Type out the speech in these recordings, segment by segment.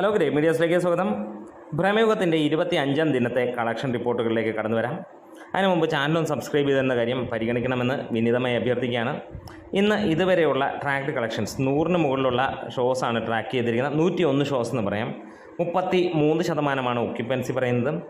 Hello grey മീഡിയസിലേക്ക് സ്വാഗതം. ഭ്രമയുഗത്തിന്റെ ഇരുപത്തി അഞ്ചാം ദിനത്തെ കളക്ഷൻ റിപ്പോർട്ടുകളിലേക്ക് കടന്നു വരാം. അതിനു മുമ്പ് ചാനലും സബ്സ്ക്രൈബ് ചെയ്തെന്ന കാര്യം പരിഗണിക്കണമെന്ന് വിനീതമായി അഭ്യർത്ഥിക്കുകയാണ്. ഇന്ന് ഇതുവരെയുള്ള ട്രാക്ട് കളക്ഷൻസ് നൂറിന് മുകളിലുള്ള ഷോസാണ് ട്രാക്ക് ചെയ്തിരിക്കുന്നത്. നൂറ്റി ഒന്ന് ഷോസ് എന്ന് പറയാം. മുപ്പത്തി മൂന്ന് ശതമാനമാണ് ഒക്യുപ്പൻസി പറയുന്നത്.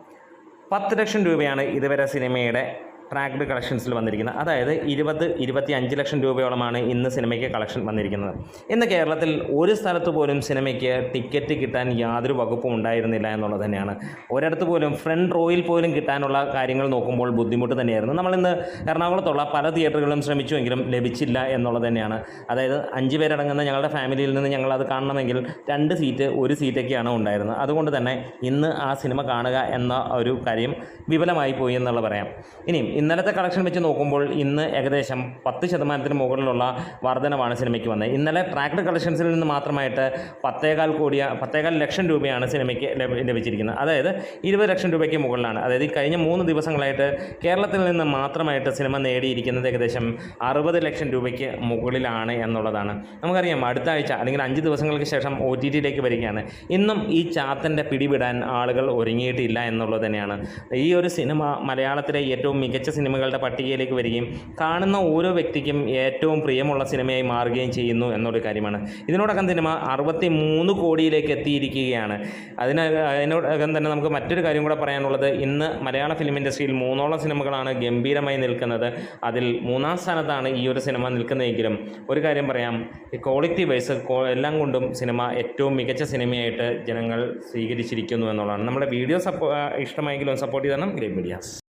പത്ത് ലക്ഷം രൂപയാണ് ഇതുവരെ സിനിമയുടെ ട്രാക്ഡ് കളക്ഷൻസിൽ വന്നിരിക്കുന്നത്. അതായത് ഇരുപത് ഇരുപത്തി അഞ്ച് ലക്ഷം രൂപയോളമാണ് ഇന്ന് സിനിമയ്ക്ക് കളക്ഷൻ വന്നിരിക്കുന്നത്. ഇന്ന് കേരളത്തിൽ ഒരു സ്ഥലത്ത് പോലും സിനിമയ്ക്ക് ടിക്കറ്റ് കിട്ടാൻ യാതൊരു വകുപ്പും ഉണ്ടായിരുന്നില്ല എന്നുള്ളത് തന്നെയാണ്. ഒരിടത്ത് പോലും ഫ്രണ്ട് റോയിൽ പോലും കിട്ടാനുള്ള കാര്യങ്ങൾ നോക്കുമ്പോൾ ബുദ്ധിമുട്ട് തന്നെയായിരുന്നു. നമ്മളിന്ന് എറണാകുളത്തുള്ള പല തിയേറ്ററുകളും ശ്രമിച്ചുവെങ്കിലും ലഭിച്ചില്ല എന്നുള്ളത് തന്നെയാണ്. അതായത് അഞ്ച് പേരടങ്ങുന്ന ഞങ്ങളുടെ ഫാമിലിയിൽ നിന്ന് ഞങ്ങൾ അത് കാണണമെങ്കിൽ രണ്ട് സീറ്റ് ഒരു സീറ്റൊക്കെയാണ് ഉണ്ടായിരുന്നത്. അതുകൊണ്ട് തന്നെ ഇന്ന് ആ സിനിമ കാണുക എന്ന ഒരു കാര്യം വിപുലമായി പോയി എന്നുള്ള പറയാം. ഇനിയും ഇന്നലത്തെ കളക്ഷൻ വെച്ച് നോക്കുമ്പോൾ ഇന്ന് ഏകദേശം പത്ത് ശതമാനത്തിന് മുകളിലുള്ള വർധനവാണ് സിനിമയ്ക്ക് വന്നത്. ഇന്നലെ ട്രാക്ട് കളക്ഷൻസിൽ നിന്ന് മാത്രമായിട്ട് പത്തേകാൽ കോടിയ പത്തേകാൽ ലക്ഷം രൂപയാണ് സിനിമയ്ക്ക് ലഭ- ലഭിച്ചിരിക്കുന്നത്. അതായത് ഇരുപത് ലക്ഷം രൂപയ്ക്ക് മുകളിലാണ്. അതായത് ഈ കഴിഞ്ഞ മൂന്ന് ദിവസങ്ങളായിട്ട് കേരളത്തിൽ നിന്ന് മാത്രമായിട്ട് സിനിമ നേടിയിരിക്കുന്നത് ഏകദേശം അറുപത് ലക്ഷം രൂപയ്ക്ക് മുകളിലാണ് എന്നുള്ളതാണ്. നമുക്കറിയാം അടുത്ത ആഴ്ച അല്ലെങ്കിൽ അഞ്ച് ദിവസങ്ങൾക്ക് ശേഷം ഒ ടി ടിയിലേക്ക് വരികയാണ്. ഇന്നും ഈ ചാത്തന്റെ പിടിവിടാൻ ആളുകൾ ഒരുങ്ങിയിട്ടില്ല എന്നുള്ളത് തന്നെയാണ്. ഈ ഒരു സിനിമ മലയാളത്തിലെ ഏറ്റവും മികച്ച സിനിമകളുടെ പട്ടികയിലേക്ക് വരികയും കാണുന്ന ഓരോ വ്യക്തിക്കും ഏറ്റവും പ്രിയമുള്ള സിനിമയായി മാറുകയും ചെയ്യുന്നു എന്നൊരു കാര്യമാണ്. ഇതിനോടകം സിനിമ അറുപത്തി മൂന്ന് കോടിയിലേക്ക് എത്തിയിരിക്കുകയാണ്. അതിന് അതിനോടകം തന്നെ നമുക്ക് മറ്റൊരു കാര്യം കൂടെ പറയാനുള്ളത്. ഇന്ന് മലയാള ഫിലിം ഇൻഡസ്ട്രിയിൽ മൂന്നോളം സിനിമകളാണ് ഗംഭീരമായി നിൽക്കുന്നത്. അതിൽ മൂന്നാം സ്ഥാനത്താണ് ഈ ഒരു സിനിമ നിൽക്കുന്നതെങ്കിലും ഒരു കാര്യം പറയാം. ക്വാളിറ്റി വൈസ് എല്ലാം കൊണ്ടും സിനിമ ഏറ്റവും മികച്ച സിനിമയായിട്ട് ജനങ്ങൾ സ്വീകരിച്ചിരിക്കുന്നു എന്നുള്ളതാണ്. നമ്മുടെ വീഡിയോ സപ്പോ ഇഷ്ടമായെങ്കിലും സപ്പോർട്ട് ചെയ്തണം ഗ്രേ മീഡിയാസ്